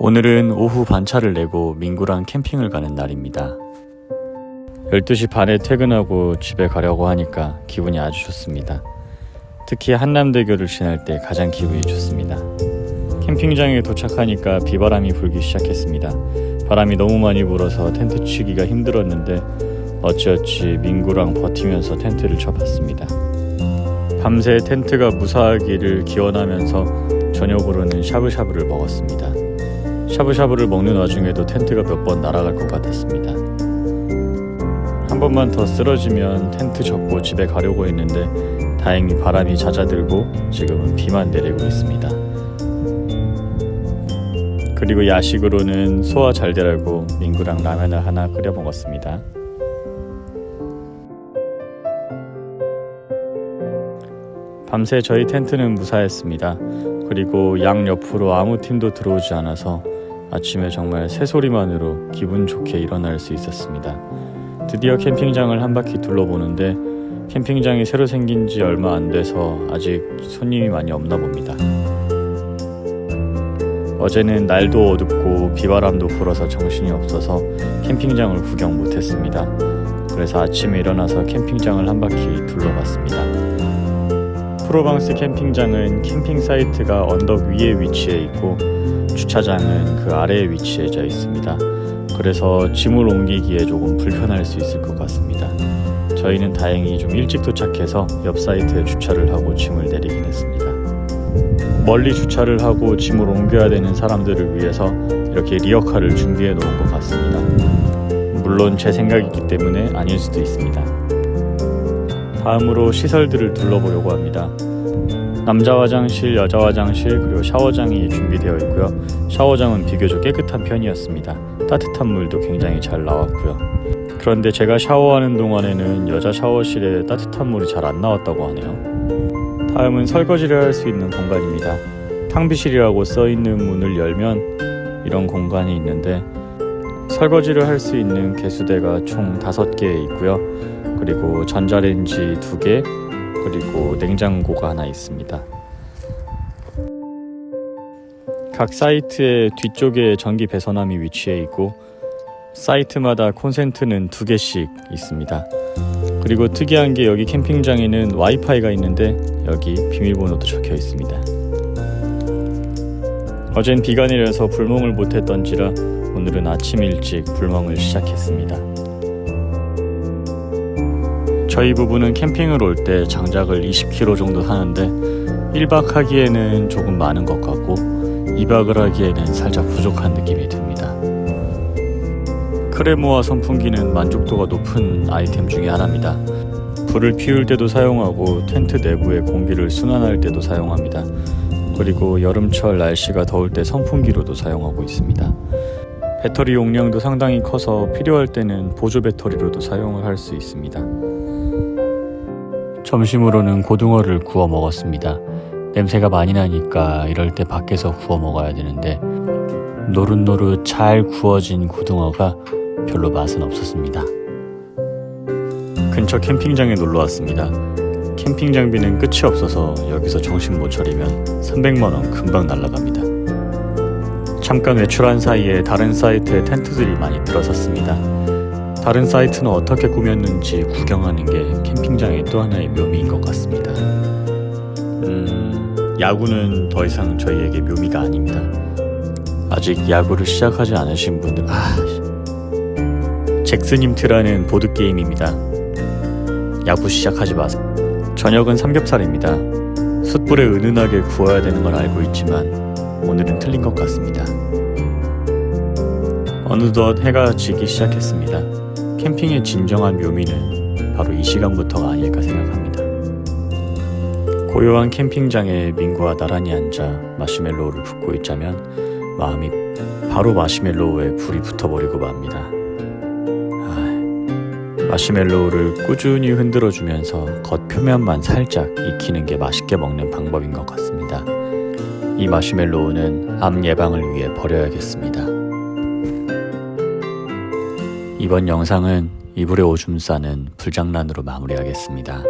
오늘은 오후 반차를 내고 민구랑 캠핑을 가는 날입니다. 12시 반에 퇴근하고 집에 가려고 하니까 기분이 아주 좋습니다. 특히 한남대교를 지날 때 가장 기분이 좋습니다. 캠핑장에 도착하니까 비바람이 불기 시작했습니다. 바람이 너무 많이 불어서 텐트 치기가 힘들었는데 어찌어찌 민구랑 버티면서 텐트를 쳐봤습니다. 밤새 텐트가 무사하기를 기원하면서 저녁으로는 샤브샤브를 먹었습니다. 샤브샤브를 먹는 와중에도 텐트가 몇 번 날아갈 것 같았습니다. 한 번만 더 쓰러지면 텐트 접고 집에 가려고 했는데 다행히 바람이 잦아들고 지금은 비만 내리고 있습니다. 그리고 야식으로는 소화 잘 되라고 민구랑 라면을 하나 끓여 먹었습니다. 밤새 저희 텐트는 무사했습니다. 그리고 양 옆으로 아무 팀도 들어오지 않아서 아침에 정말 새소리만으로 기분 좋게 일어날 수 있었습니다. 드디어 캠핑장을 한 바퀴 둘러보는데 캠핑장이 새로 생긴 지 얼마 안 돼서 아직 손님이 많이 없나 봅니다. 어제는 날도 어둡고 비바람도 불어서 정신이 없어서 캠핑장을 구경 못했습니다. 그래서 아침에 일어나서 캠핑장을 한 바퀴 둘러봤습니다. 프로방스 캠핑장은 캠핑 사이트가 언덕 위에 위치해 있고 주차장은 그 아래에 위치해져 있습니다. 그래서 짐을 옮기기에 조금 불편할 수 있을 것 같습니다. 저희는 다행히 좀 일찍 도착해서 옆 사이트에 주차를 하고 짐을 내리긴 했습니다. 멀리 주차를 하고 짐을 옮겨야 되는 사람들을 위해서 이렇게 리어카를 준비해 놓은 것 같습니다. 물론 제 생각이기 때문에 아닐 수도 있습니다. 다음으로 시설들을 둘러보려고 합니다. 남자 화장실, 여자 화장실, 그리고 샤워장이 준비되어 있고요. 샤워장은 비교적 깨끗한 편이었습니다. 따뜻한 물도 굉장히 잘 나왔고요. 그런데 제가 샤워하는 동안에는 여자 샤워실에 따뜻한 물이 잘 안 나왔다고 하네요. 다음은 설거지를 할 수 있는 공간입니다. 탕비실이라고 써 있는 문을 열면 이런 공간이 있는데 설거지를 할 수 있는 개수대가 총 5개 있고요. 그리고 전자레인지 2개, 그리고 냉장고가 하나 있습니다. 각 사이트의 뒤쪽에 전기 배선함이 위치해 있고 사이트마다 콘센트는 두 개씩 있습니다. 그리고 특이한 게 여기 캠핑장에는 와이파이가 있는데 여기 비밀번호도 적혀 있습니다. 어젠 비가 내려서 불멍을 못했던지라 오늘은 아침 일찍 불멍을 시작했습니다. 저희 부부는 캠핑을 올 때 장작을 20kg 정도 하는데 1박 하기에는 조금 많은 것 같고 2박을 하기에는 살짝 부족한 느낌이 듭니다. 크레모아 선풍기는 만족도가 높은 아이템 중에 하나입니다. 불을 피울 때도 사용하고 텐트 내부의 공기를 순환할 때도 사용합니다. 그리고 여름철 날씨가 더울 때 선풍기로도 사용하고 있습니다. 배터리 용량도 상당히 커서 필요할 때는 보조 배터리로도 사용을 할 수 있습니다. 점심으로는 고등어를 구워 먹었습니다. 냄새가 많이 나니까 이럴 때 밖에서 구워 먹어야 되는데 노릇노릇 잘 구워진 고등어가 별로 맛은 없었습니다. 근처 캠핑장에 놀러 왔습니다. 캠핑 장비는 끝이 없어서 여기서 정신 못 차리면 300만 원 금방 날라갑니다. 잠깐 외출한 사이에 다른 사이트에 텐트들이 많이 들어섰습니다. 다른 사이트는 어떻게 꾸몄는지 구경하는 게 캠핑장의 또 하나의 묘미인 것 같습니다. 음, 야구는 더 이상 저희에게 묘미가 아닙니다. 아직 야구를 시작하지 않으신 분들, 아, 잭스님트라는 보드 게임입니다. 야구 시작하지 마세요. 저녁은 삼겹살입니다. 숯불에 은은하게 구워야 되는 걸 알고 있지만 오늘은 틀린 것 같습니다. 어느덧 해가 지기 시작했습니다. 캠핑의 진정한 묘미는 바로 이 시간부터가 아닐까 생각합니다. 고요한 캠핑장에 민구와 나란히 앉아 마시멜로우를 붓고 있자면 마음이 바로 마시멜로우에 불이 붙어버리고 맙니다. 아, 마시멜로우를 꾸준히 흔들어주면서 겉표면만 살짝 익히는 게 맛있게 먹는 방법인 것 같습니다. 이 마시멜로우는 암 예방을 위해 버려야겠습니다. 이번 영상은 이불에 오줌 싸는 불장난으로 마무리하겠습니다.